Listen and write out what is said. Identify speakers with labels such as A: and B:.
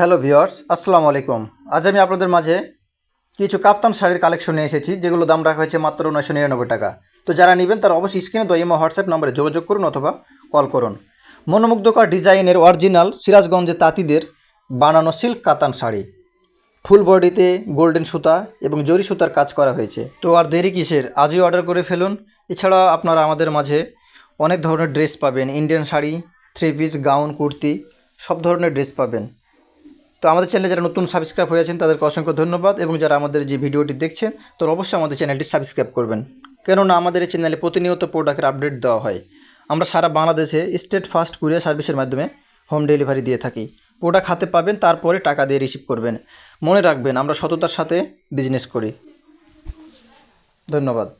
A: Hello viewers আসসালামু আলাইকুম। আজ আমি আপনাদের মাঝে কিছু কাপ্তান শাড়ির কালেকশন নিয়ে এসেছি, যেগুলো দাম রাখা হয়েছে মাত্র নয়শো নিরানব্বই টাকা। তো যারা নেবেন, তারা অবশ্যই স্ক্রিনে দেওয়া ইমো, হোয়াটসঅ্যাপ নম্বরে যোগাযোগ করুন অথবা কল করুন। মনোমুগ্ধকর ডিজাইনের অরিজিনাল সিরাজগঞ্জের তাঁতিদের বানানো সিল্ক কাতান শাড়ি। ফুল বডিতে গোল্ডেন সুতা এবং জরি সুতার কাজ করা হয়েছে। তো আর দেরি কিসের, আজই অর্ডার করে ফেলুন। এছাড়া আপনারা আমাদের মাঝে অনেক ধরনের ড্রেস পাবেন, Indian sari, three piece, gown, kurti, সব ধরনের ড্রেস পাবেন। তো আমাদের চ্যানেলে যারা নতুন সাবস্ক্রাইব হয়ে আছেন, তাদেরকে অসংখ্য ধন্যবাদ। এবং যারা আমাদের যে ভিডিওটি দেখছেন তো অবশ্যই আমাদের চ্যানেলটি সাবস্ক্রাইব করবেন। কেননা আমাদের এই চ্যানেলে প্রতিনিয়ত প্রোডাক্টের আপডেট দেওয়া হয়। আমরা সারা বাংলাদেশে স্টেট ফাস্ট কুরিয়ার সার্ভিসের মাধ্যমে হোম ডেলিভারি দিয়ে থাকি। প্রোডাক্ট হাতে পাবেন, তারপরে টাকা দিয়ে রিসিভ করবেন। মনে রাখবেন, আমরা সততার সাথে বিজনেস করি। ধন্যবাদ।